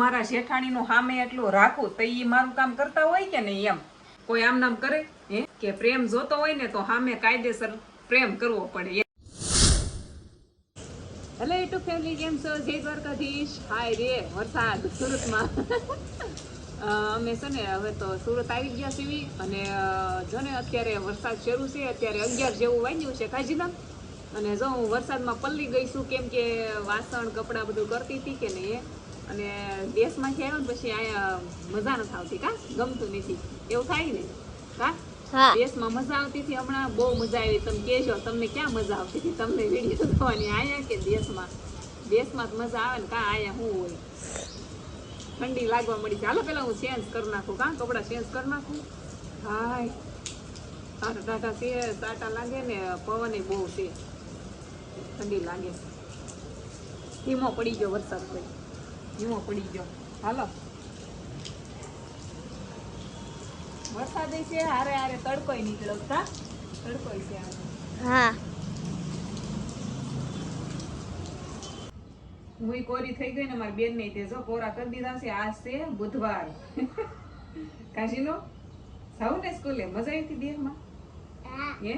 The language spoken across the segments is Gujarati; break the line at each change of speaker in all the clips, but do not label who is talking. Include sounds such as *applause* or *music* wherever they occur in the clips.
મારા જેઠાણીનું સામે એટલું રાખું તો એ મારું કામ કરતા હોય કે નહીં એમ? કોઈ આમ નામ કરે? હે? કે પ્રેમ જોતો હોય ને તો સામે કાયદેસર પ્રેમ કરવો પડે હેલો યુટ્યુબ ફેમિલી કેમ છો? જય દ્વારકાધીશ. હાય રે, વરસાદ, સુરતમાં. અમે છે ને હવે તો સુરત આવી ગયા છીએ અને જો ને અત્યારે વરસાદ શરૂ છે, અત્યારે અગિયાર જેવું વાગ્યું છે કાજીના અને જો હું વરસાદમાં પલ્લી ગઈ છું, કેમ કે વાસણ, કપડાં બધું કરતી હતી કે નહીં. અને દેશમાંથી આવ્યો ને પછી અહીંયા મજા નથી આવતી કા? ગમતું નથી. એવું થાય ને? કા?
હા.
દેશમાં મજા આવતી હતી હમણાં? બહુ મજા આવી. તમે કહેજો તમને ક્યાં મજા આવતી હતી? તમને વીડિયો જોવાની આયા કે દેશમાં? દેશમાં જ મજા આવે ને કા? આયા શું હોય? ઠંડી લાગવા મળી ચાલો પેલા હું ચેન્જ કરી નાખું કા? કપડાં ચેન્જ કરી નાખું. હાય. ટાટા ટાટા છે ટાટા લાગે ને પવન બહુ છે. ઠંડી લાગે. ધીમો પડી ગયો વરસાદ પછી ધીમો પડી ગયો. હાલો. વરસાદ છે હારે હારે તડકોય નીકળ્યો કા તડકોય છે
હા.
હું કોરી થઈ ગઈ ને મારી બેન ને તે જો કોરા કરી દીધા છે આજ છે બુધવાર. *laughs* કાશીનો? જાવું ને સ્કૂલે? મજા આવી હતી દેહમાં હે.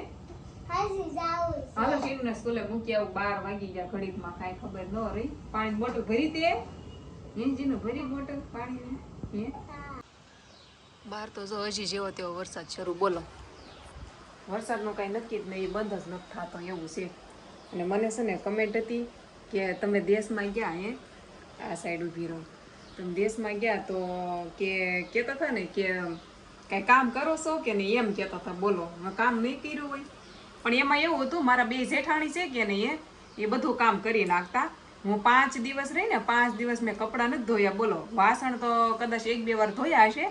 હાલો શીનુને સ્કૂલે મૂકી આવું બાર વાગી ગયા ઘડીકમાં કાંઈ ખબર ન રહી. પાણી મોટું ભરી તે. હિંજીનું ભરી બોટલ પાણી બહાર તો જો હજી જેવો તેવો વરસાદ શરૂ બોલો. વરસાદનું કાંઈ નક્કી જ નહીં એ બંધ જ નથી થતો એવું છે. અને મને છે ને કમેન્ટ હતી કે તમે દેશમાં ગયા હે? આ સાઈડ ઊભી રહો. તમે દેશમાં ગયા તો કે કહેતા હતા ને કે કાંઈ કામ કરો છો કે નહીં? એમ કહેતા હતા બોલો. કામ નહીં કર્યું હોય. પણ એમાં એવું હતું મારા બે જેઠાણી છે કે નહીં એ એ બધું કામ કરી નાખતા. હું પાંચ દિવસ રહી ને પાંચ દિવસ મેં કપડાં નથી ધોયા. બોલો, વાસણ તો કદાચ એક બે વાર ધોયા હશે,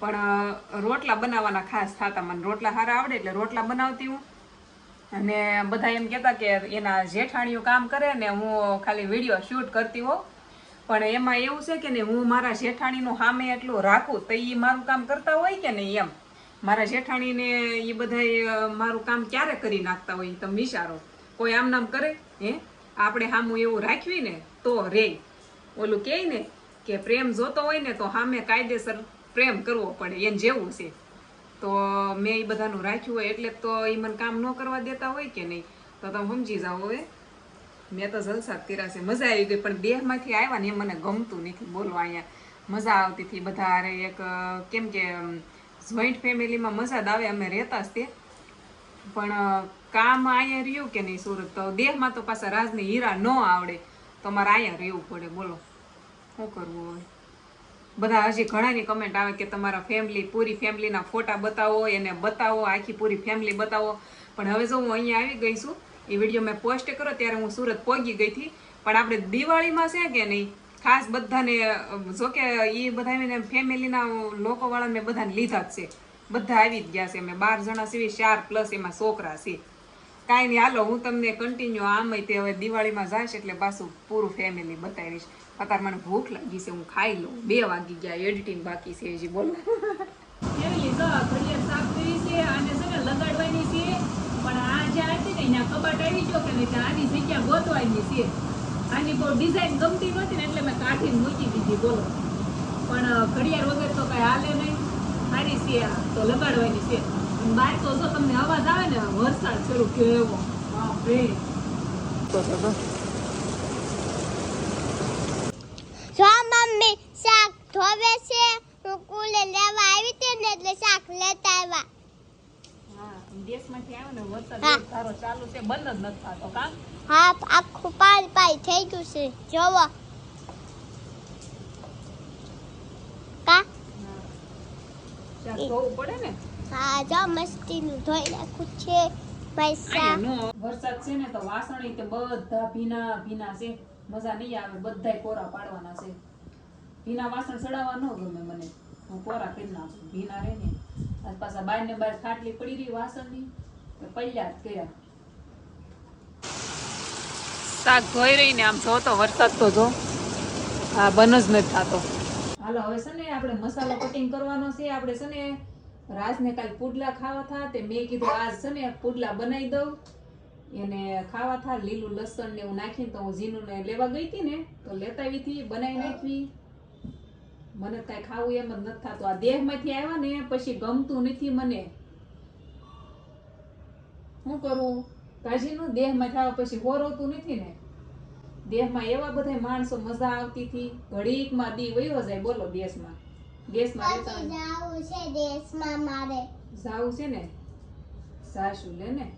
પણ રોટલા બનાવવાના ખાસ થતા. મને રોટલા સારા આવડે એટલે રોટલા બનાવતી હું. અને બધા એમ કહેતા કે એના જેઠાણીઓ કામ કરે ને હું ખાલી વીડિયો શૂટ કરતી હોઉં. પણ એમાં એવું છે કે ને હું મારા જેઠાણીનું સામે એટલું રાખું તો એ મારું કામ કરતા હોય કે નહીં એમ? મારા જેઠાણીને એ બધા મારું કામ ક્યારે કરી નાખતા હોય તમે વિચારો. કોઈ આમ નામ કરે, હે? આપણે સામું એવું રાખ્યું ને તો રે. ઓલું કહે ને કે પ્રેમ જોતો હોય ને તો સામે કાયદેસર પ્રેમ કરવો પડે, એને જેવું છે. તો મેં એ બધાનું રાખ્યું હોય એટલે તો એ મને કામ ન કરવા દેતા હોય કે નહીં? તો તમે સમજી જાઓ હવે. મેં તો જલસા કર્યા છે. મજા આવી ગઈ, પણ દેહમાંથી આવ્યા ને એ મને ગમતું નથી. બોલો અહીંયા, મજા આવતી હતી બધા અરે એક, કેમ કે જોઈન્ટ ફેમિલીમાં મજા જ આવે, અમે રહેતા જ તે. પણ કામ અહીંયા રહ્યું કે નહીં, સુરત? તો દેહમાં તો પાછા રાજની હીરા ન આવડે. તો મારે અહીંયા રહેવું પડે, બોલો. શું કરવું હવે? બધા હજી ઘણાની કમેન્ટ આવે કે તમારા ફેમિલી પૂરી ફેમિલીના ફોટા બતાવો, એને બતાવો, આખી પૂરી ફેમિલી બતાવો. પણ હવે જો હું અહીંયા આવી ગઈ છું, એ વીડિયો મેં પોસ્ટ કર્યો, ત્યારે હું સુરત પહોંચી ગઈ હતી. પણ આપણે દિવાળીમાં છે કે નહીં, ખાસ બધાને, જો કે એ બધા ફેમિલીના લોકોવાળાને બધાને લીધા જ છે. બધા આવી જ ગયા છે. અમે બાર જણા સિવાય ચાર પ્લસ એમાં છોકરા છે કાંઈ નહીં, હાલો, હું તમને કન્ટિન્યુ આમ તે હવે દિવાળીમાં જઈશ એટલે પાછું પૂરું ફેમિલી બતાવીશ અત્યારે મને ભૂખ લાગી છે, હું ખાઈ લઉં. બે વાગી ગયા એડિટિંગ બાકી છે હજી, બોલો. લગાડવાની છે. પણ આ જ્યાં હતી અહીંયા કબાટ આવી ગયો કે નહીં ત્યાં આની જગ્યા ગોતવાની છે. આની બહુ ડિઝાઇન ગમતી નહોતી ને, એટલે મેં કાઢીને મૂકી દીધી, બોલો. પણ ઘડિયાળ વગર તો કઈ હાલે નહીં. સારી છે તો લગાડવાની છે. બહાર તો તમને અવાજ આવે ને વરસાદ શરૂ કેવો બાપરે.
જો મમ્મી શાક ધોવે છે હું કુલે લેવા આવી હતી ને એટલે શાક લેતા આવ્યા.
દેશમાંથી આવે ને વરસાદ સારો ચાલુ છે બંધ જ નથી થતો કા?
હા આખું પાણી પાણી થઈ ગયું છે જોવો. કા?
પડે ને?
હા જો મસ્તીનું ધોઈ નાખું છે પૈસા.
વરસાદ છે ને તો વાસણ તે બધા ભીના ભીના છે. મજા નહીં આવે બધાય કોરા પાડવાના છે. ભીના વાસણ ચડાવવા ન ગમે મને. હું કોરા કરી નાખું ભીના રહે ને. પાછા બાર ને બાર ખાટલી પડી રહી વાસણની તો પલ્યા જ કર્યા. શાક ધોઈ રહી ને આમ જો તો વરસાદ તો જો. હા બન જ નથી થતો. હાલો હવે છે ને આપણે મસાલો કટિંગ કરવાનો છે. આપણે છે ને રાજને કાલ પુડલા ખાવા થા, તે મેં કીધું આજ છે ને પુડલા બનાવી દઉં. એને ખાવા થા, લીલું લસણ ને એવું નાખીને તો હું ઝીનું ને લેવા ગઈ હતી ને, તો લેતા આવી હતી, બનાવી નાખવી મને કઈ ખાવું એમ જ નથી થતું. આ દેહમાંથી આવ્યા ને, પછી ગમતું નથી મને. શું કરું? કાજીનું દેહમાં થવા પછી હોરવતું નથી ને? દેહમાં એવા બધા માણસો મજા આવતી હતી. ઘડીકમાં દી વયો જાય, બોલો, દેશમાં. દેશમાં રહેતા
પછી જાવું છે દેશમાં મારે.
જાવું છે ને? સાસુ લે ને.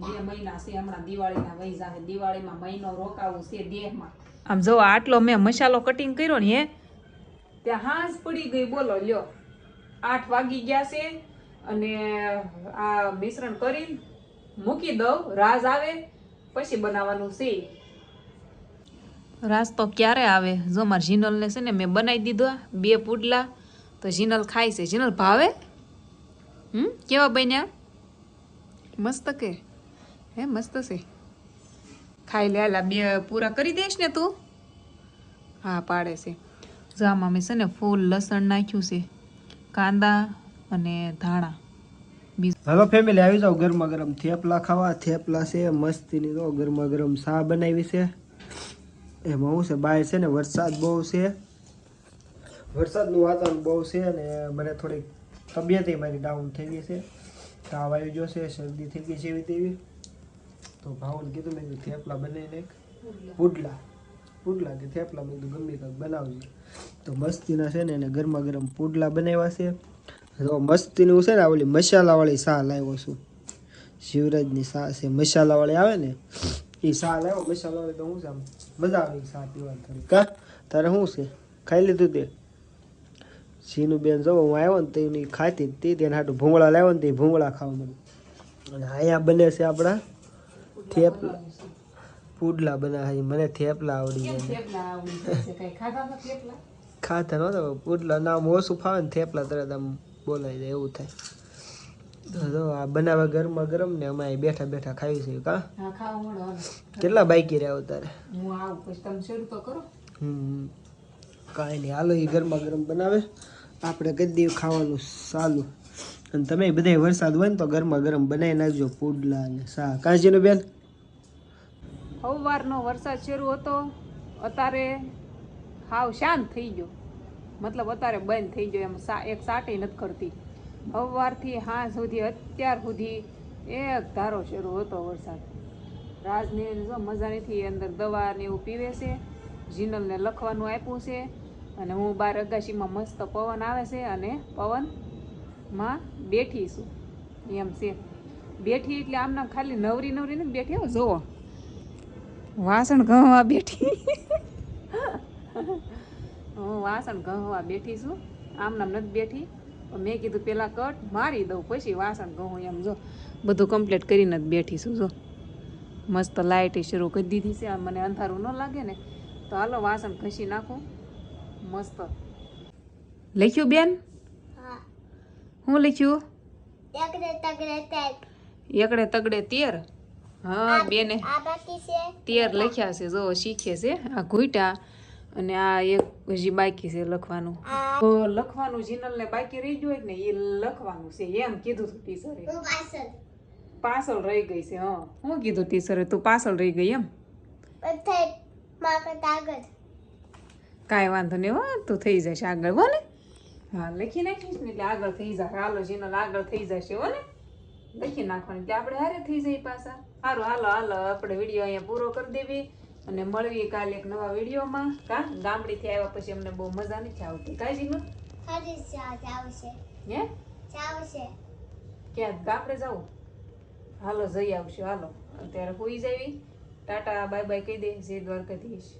બે મહિના છે હમણાં દિવાળીના વહી જાહે. દિવાળીમાં મહિનો રોકાવું છે દેહમાં. આમ જો આટલો મેં મસાલો કટિંગ કર્યો ને હે? ત્યાં હાંસ પડી ગઈ બોલો લ્યો. આઠ વાગી ગયા છે અને આ મિશ્રણ કરીને મૂકી દઉં રાજ આવે પછી બનાવવાનું છે. રાસ તો ક્યારે આવે? જો મારા જીનલને છે ને મેં બનાવી દીધો, બે પુડલા, તો જીનલ ખાય છે. જીનલ ભાવે? હમ? કેવા બન્યા? મસ્ત કે? હે, મસ્ત છે. ખાઈ લે આલા બે પૂરા કરી દઈશ ને તું? હા, પાડે છે. જો આમાં મેં છે ને ફૂલ લસણ નાખ્યું છે, કાંદા અને ધાણા.
હવે ફેમિલી આવી જાવ ગરમા ગરમ થેપલા ખાવા. થેપલા છે, મસ્તીની તો ગરમા ગરમ સા બનાવી છે. એમાં શું છે બહાર છે ને વરસાદ બહુ છે. વરસાદનું વાતાવરણ બહુ છે અને મને થોડીક તબિયત મારી ડાઉન થઈ ગઈ છે. તાવ આવી ગયો છે શરદી થઈ ગઈ છે એવી તેવી. તો ભાવને કીધું મેં કીધું થેપલા બનાવીને પુડલા. પુડલા. કે થેપલા મેં કીધું ગમે કાંઈક બનાવજો. તો મસ્તીના છે ને એને ગરમા ગરમ પુડલા બનાવ્યા છે. તો મસ્તીનું છે ને આ ઓલી મસાલાવાળી સા લાવ્યો છું. શિવરાજની સા છે મસાલાવાળી આવે ને એ સા લાવ્યો. મસાલાવાળી તો શું છે આમ મજા આવે પીવાની થોડી કા? તારે શું છે? ખાઈ લીધું તે? સીનું બેન જો હું આવ્યો ને તેની ખાતી તે તેને હાટું ભૂંગળા લાવ્યો ને તે ભૂંગળા ખાવા મને અને અહીંયા બને છે આપણા થેપલા. પુડલા બનાવે છે. મને થેપલા આવડી જાય ખાતા નહોતા પુડલા નામ ઓછું ફાવે ને થેપલા તરત આમ બોલાય જાય એવું થાય. તો આ બનાવવા ગરમા ગરમ ને અમે બેઠા બેઠા ખાવી છે કા. કેટલા બાઈકી રહ્યા તારે
હું આવું પછી તમે શરૂ તો કરો.
હમ કાંઈ નહીં. હાલો એ ગરમા ગરમ બનાવે. આપણે કરી દઈએ ખાવાનું સાલું અને તમે બધા વરસાદ હોય ને તો ગરમા ગરમ બનાવી નાખજો પુડલા ને સા કાંચીનું બેન?
સવારનો વરસાદ શરૂ હતો. અત્યારે હાવ શાંત થઈ ગયો. મતલબ અત્યારે બંધ થઈ ગયો. એમ સા એક સાટી નથી કરતી. સવારથી હાં સુધી, અત્યાર સુધી એક ધારો શરૂ હતો વરસાદ. રાજને મજા નથી અંદર દવા ને એવું પીવે છે, જીનલને લખવાનું આપ્યું છે, અને હું બાર અગાશીમાં મસ્ત પવન આવે છે અને પવનમાં બેઠી છું. એમ છે. બેઠી એટલે આમના ખાલી નવરી નવરી નથી બેઠી હો જોવો વાસણ ઘવા બેઠી. હું વાસણ ઘવા બેઠી છું, આમનામ નથી બેઠી. મેં કીધું પેલા કટ મારી દઉં પછી વાસણ ઘહું એમ જો. બધું કમ્પ્લીટ કરીને જ બેઠી છું જો. મસ્ત લાઇટ શરૂ કરી દીધી છે મને અંધારું ન લાગે ને તો હાલો વાસણ ઘસી નાખું. મસ્ત. લખ્યું બેન?
હા.
લખ્યું? એકડે તગડે તેર. હા બેને તેર લખ્યા છે જો શીખે છે. આ ઘૂંટા અને આ એક હજી બાકી છે લખવાનું. તો લખવાનું જીનલને બાકી રહી ગયું ને એ લખવાનું છે. એમ કીધું હતું ટીચરે.
પાછળ.
રહી ગઈ છે હા. હું કીધું ટીચરે? તું પાછળ રહી ગઈ એમ? કાંઈ વાંધો નહીં હો. તું થઈ જશે આગળ હો ને? હા લખી નાખીશ ને એટલે આગળ થઈ જશે. હાલો જીનલ આગળ થઈ જશે હો ને? લખી નાખવાની. એટલે આપણે હારે થઈ જઈએ પાછા. સારું હાલો હાલો. આપણે વીડિયો અહીંયા પૂરો કરી દેવી. અને મળવી કાલે એક નવા વિડીયોમાં. કા? ગામડીથી આવ્યા પછી અમને બહુ મજા નથી આવતી. કાજીમાં
હરી જાવશે
હે?
આવશે
ક્યાં? ગામડે જવું હાલો જઈ આવશું. હાલો. અત્યારે હોઈ જાવી. ટાટા બાય બાય કહી દે. જે દ્વારકાધીશ.